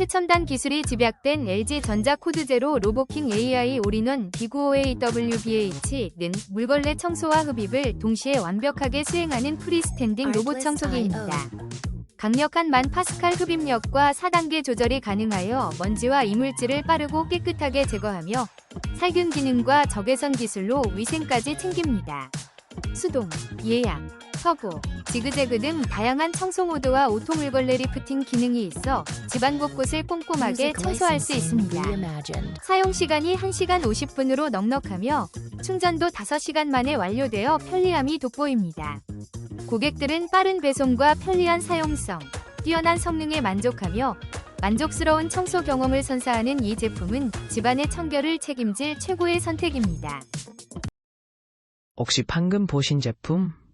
최첨단 기술이 집약된 LG전자 코드제로 로보킹 AI 올인원 비구OA WBH는 물걸레 청소와 흡입을 동시에 완벽하게 수행하는 프리스탠딩 로봇 청소기입니다. 강력한 만 파스칼 흡입력과 4단계 조절이 가능하여 먼지와 이물질을 빠르고 깨끗하게 제거하며 살균 기능과 적외선 기술로 위생까지 챙깁니다. 수동, 예약, 서고, 지그재그 등 다양한 청소 모드와 오토 물걸레 리프팅 기능이 있어 집안 곳곳을 꼼꼼하게 청소할 수 있습니다. 사용 시간이 1시간 50분으로 넉넉하며 충전도 5시간 만에 완료되어 편리함이 돋보입니다. 고객들은 빠른 배송과 편리한 사용성, 뛰어난 성능에 만족하며 만족스러운 청소 경험을 선사하는 이 제품은 집안의 청결을 책임질 최고의 선택입니다. 혹시 방금 보신 제품